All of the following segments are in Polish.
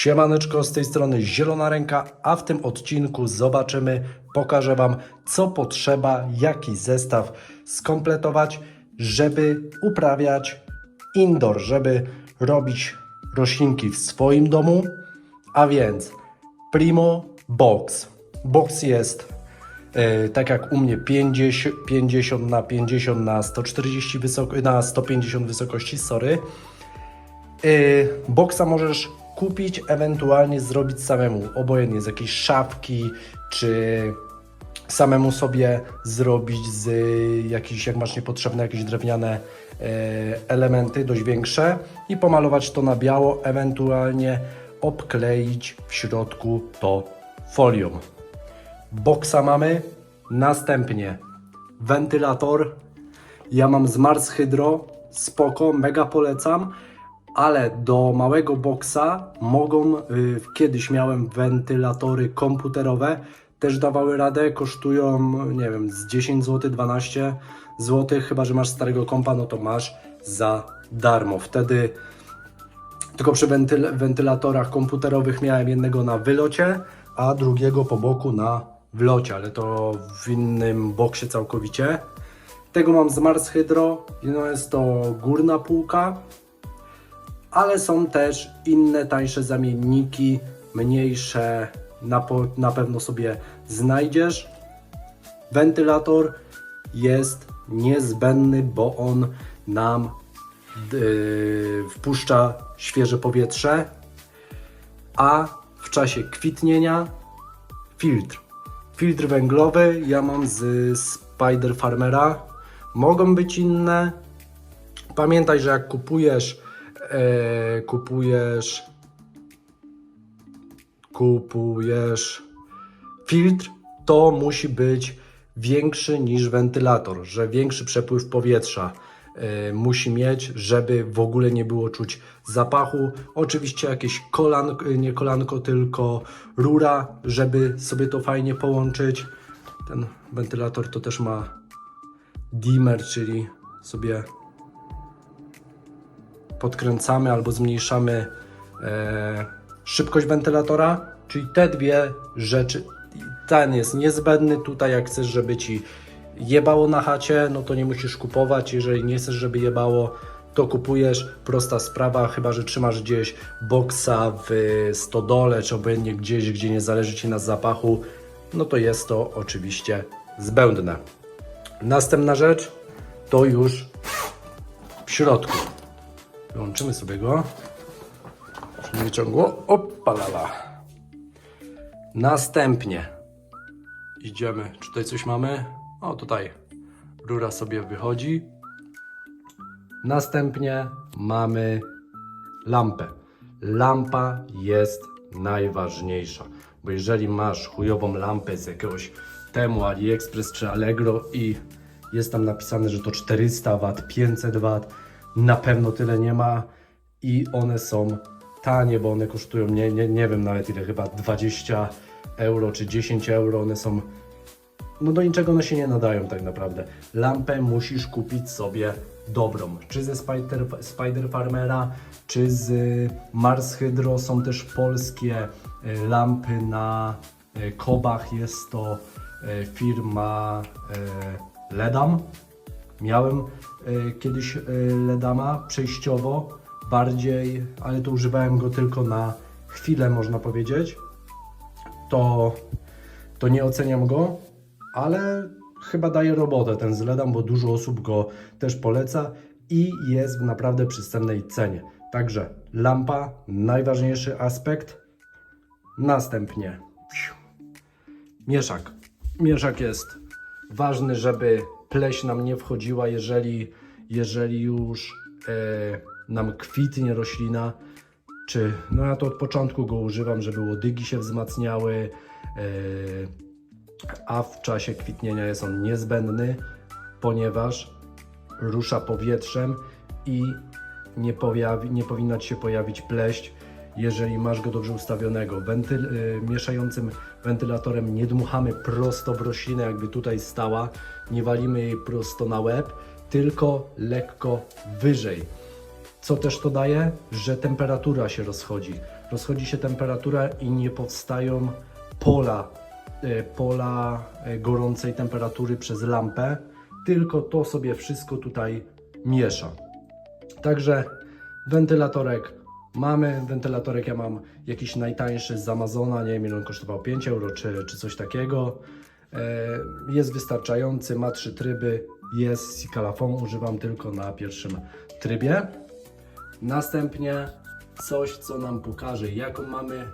Siemaneczko, z tej strony Zielona Ręka, a w tym odcinku zobaczymy, pokażę Wam, co potrzeba, jaki zestaw skompletować, żeby uprawiać indoor, żeby robić roślinki w swoim domu, a więc Primo Box. Box jest e, tak jak u mnie 50, 50 na 50 na 140 wysoko, na 150 wysokości, sorry. Yy, możesz kupić, ewentualnie zrobić samemu. Obojętnie z jakiejś szafki, czy samemu sobie zrobić z jakichś, jak masz niepotrzebne, jakieś drewniane e, elementy, dość większe i pomalować to na biało, ewentualnie obkleić w środku to folią. Boksa mamy, następnie wentylator, ja mam z Mars Hydro, spoko, mega polecam, ale do małego boksa mogą, y, kiedyś miałem wentylatory komputerowe, też dawały radę, kosztują, nie wiem, z 10 zł, 12 zł, chyba że masz starego kompa, no to masz za darmo. Wtedy tylko przy wentyl wentylatorach komputerowych miałem jednego na wylocie, a drugiego po boku na wlocie, ale to w innym boksie całkowicie. Tego mam z Mars Hydro, no jest to górna półka, ale są też inne tańsze zamienniki, mniejsze, na, po, na pewno sobie znajdziesz. Wentylator jest niezbędny, bo on nam yy, wpuszcza świeże powietrze, a w czasie kwitnienia filtr. Filtr węglowy ja mam z Spider Farmera. Mogą być inne. Pamiętaj, że jak kupujesz, e, kupujesz, kupujesz filtr, to musi być większy niż wentylator, że większy przepływ powietrza e, musi mieć, żeby w ogóle nie było czuć zapachu. Oczywiście jakieś kolanko, nie kolanko, tylko rura, żeby sobie to fajnie połączyć. Ten wentylator to też ma dimmer, czyli sobie podkręcamy albo zmniejszamy e, szybkość wentylatora, czyli te dwie rzeczy. Ten jest niezbędny tutaj, jak chcesz, żeby ci jebało na chacie, no to nie musisz kupować. Jeżeli nie chcesz, żeby jebało, to kupujesz. Prosta sprawa, chyba że trzymasz gdzieś boksa w stodole, czy obojętnie gdzieś, gdzie nie zależy ci na zapachu, no to jest to oczywiście zbędne. Następna rzecz to już w środku. Wyłączymy sobie go. Żeby nie wyciągło. Opalala. Następnie idziemy. Czy tutaj coś mamy? O, tutaj rura sobie wychodzi. Następnie mamy lampę. Lampa jest najważniejsza, bo jeżeli masz chujową lampę z jakiegoś temu AliExpress czy Allegro i jest tam napisane, że to 400 W, 500 W, na pewno tyle nie ma i one są tanie, bo one kosztują, nie, nie, nie wiem nawet ile, chyba 20 euro czy 10 euro, one są no do niczego one się nie nadają tak naprawdę. Lampę musisz kupić sobie dobrą. Czy ze Spider, Spider Farmera, czy z Mars Hydro są też polskie e, lampy na e, kobach. Jest to firma Ledam. Miałem kiedyś e, Ledama przejściowo bardziej, ale to używałem go tylko na chwilę można powiedzieć. To to nie oceniam go, ale chyba daje robotę ten z LEDem, bo dużo osób go też poleca i jest w naprawdę przystępnej cenie. Także lampa, najważniejszy aspekt. Następnie mieszak. Mieszak jest ważny, żeby pleś nam nie wchodziła, jeżeli, jeżeli już e, nam kwitnie roślina, czy no ja to od początku go używam, żeby łodygi się wzmacniały, e, a w czasie kwitnienia jest on niezbędny, ponieważ rusza powietrzem i nie, pojawi, nie powinna się pojawić pleść, jeżeli masz go dobrze ustawionego. Wentyl, y, mieszającym wentylatorem nie dmuchamy prosto w roślinę, jakby tutaj stała, nie walimy jej prosto na łeb, tylko lekko wyżej. Co też to daje? Że temperatura się rozchodzi. Rozchodzi się temperatura i nie powstają pola, e, pola e, gorącej temperatury przez lampę, tylko to sobie wszystko tutaj miesza. Także wentylatorek mamy. Wentylatorek ja mam jakiś najtańszy z Amazona, nie wiem ile on kosztował 5 euro czy, czy coś takiego. E, Jest wystarczający, ma trzy tryby, jest Calafon, używam tylko na pierwszym trybie. Następnie coś, co nam pokaże, jaką mamy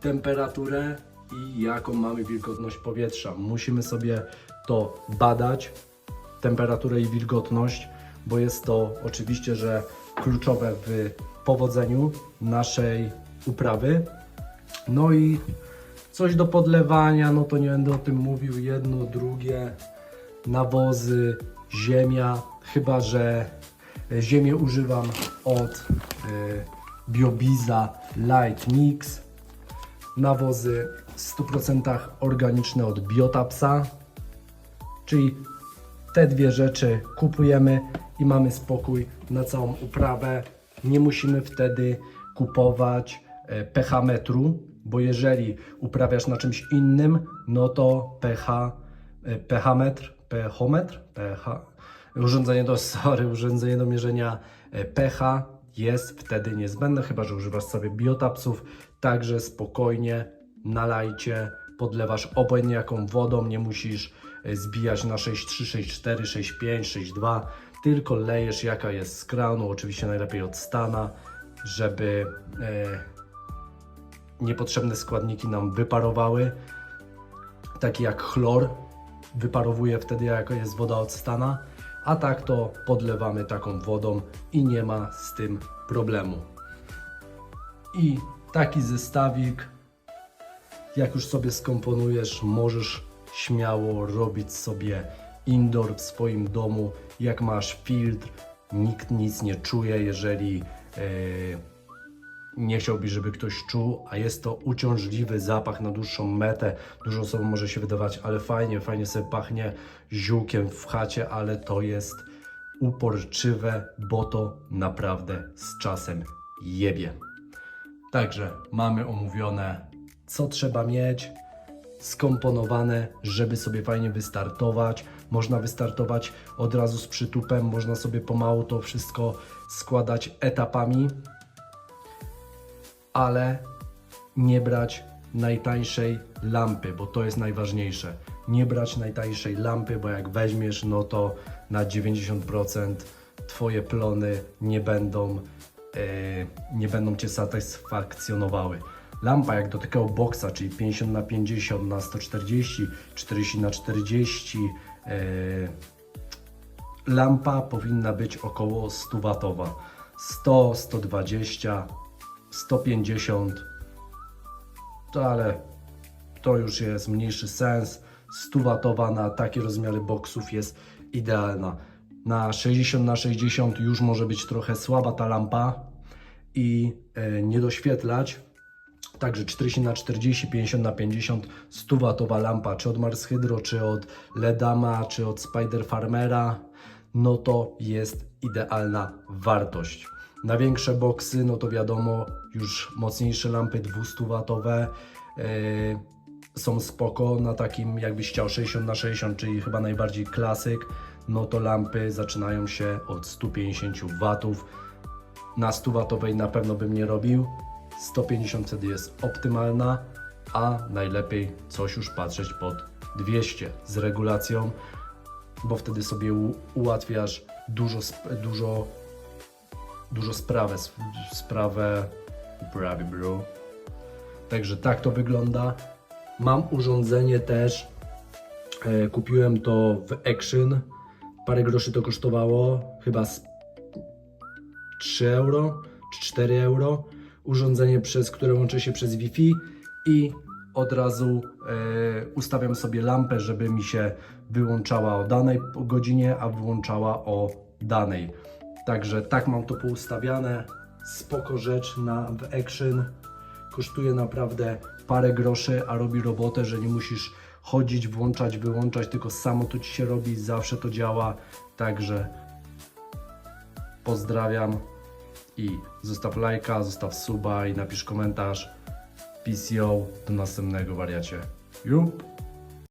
temperaturę i jaką mamy wilgotność powietrza. Musimy sobie to badać, temperaturę i wilgotność, bo jest to oczywiście, że kluczowe w powodzeniu naszej uprawy. No i coś do podlewania, no to nie będę o tym mówił, jedno, drugie, nawozy, ziemia, chyba że ziemię używam od y, Biobiza Light Mix, nawozy w 100% organiczne od Biotapsa, czyli te dwie rzeczy kupujemy i mamy spokój na całą uprawę. Nie musimy wtedy kupować e, pH metru, bo jeżeli uprawiasz na czymś innym, no to pH, e, pH metr, pH-metr, pH, urządzenie do, sorry, urządzenie do mierzenia e, pH jest wtedy niezbędne, chyba że używasz sobie biotapsów, także spokojnie nalajcie, podlewasz obojętnie wodą, nie musisz e, zbijać na 6,3, 6,4, 6,5, 6,2, tylko lejesz jaka jest z kranu, oczywiście najlepiej od stana, żeby e, niepotrzebne składniki nam wyparowały, takie jak chlor, wyparowuje wtedy jak jest woda od stana, a tak to podlewamy taką wodą i nie ma z tym problemu. I taki zestawik jak już sobie skomponujesz, możesz śmiało robić sobie indoor w swoim domu. Jak masz filtr, nikt nic nie czuje, jeżeli e, nie chciałbyś, żeby ktoś czuł, a jest to uciążliwy zapach na dłuższą metę. Dużo osobom może się wydawać, ale fajnie, fajnie sobie pachnie ziółkiem w chacie, ale to jest uporczywe, bo to naprawdę z czasem jebie. Także mamy omówione, co trzeba mieć, skomponowane, żeby sobie fajnie wystartować. Można wystartować od razu z przytupem, można sobie pomału to wszystko składać etapami, ale nie brać najtańszej lampy, bo to jest najważniejsze. Nie brać najtańszej lampy, bo jak weźmiesz, no to na 90% Twoje plony nie będą, e, nie będą Cię satysfakcjonowały. Lampa jak do takiego boksa, czyli 50 na 50 na 140, 40 na 40, e, lampa powinna być około 100 watowa. 100, 120, 150 to ale to już jest mniejszy sens. 100 watowa na takie rozmiary boksów jest idealna. Na 60 na 60 już może być trochę słaba ta lampa i e, nie doświetlać. Także 40 na 40, 50 na 50, 100 watowa lampa, czy od Mars Hydro, czy od Ledama, czy od Spider Farmera, no to jest idealna wartość. Na większe boksy, no to wiadomo, już mocniejsze lampy 200 watowe yy, są spoko. Na takim jakbyś chciał 60 na 60, czyli chyba najbardziej klasyk, no to lampy zaczynają się od 150 watów. Na 100 watowej na pewno bym nie robił. 150 wtedy jest optymalna, a najlepiej coś już patrzeć pod 200 z regulacją, bo wtedy sobie ułatwiasz dużo, dużo, dużo sprawę, sp- sprawę prawie. Także tak to wygląda. Mam urządzenie też. E, kupiłem to w Action. Parę groszy to kosztowało. Chyba z 3 euro czy 4 euro. Urządzenie, przez które łączę się przez Wi-Fi i od razu e, ustawiam sobie lampę, żeby mi się wyłączała o danej godzinie, a wyłączała o danej. Także tak mam to poustawiane. Spoko rzecz na w Action. Kosztuje naprawdę parę groszy, a robi robotę, że nie musisz chodzić, włączać, wyłączać, tylko samo to ci się robi, zawsze to działa. Także pozdrawiam i zostaw lajka, zostaw suba i napisz komentarz. PCO do następnego wariacie. Jup!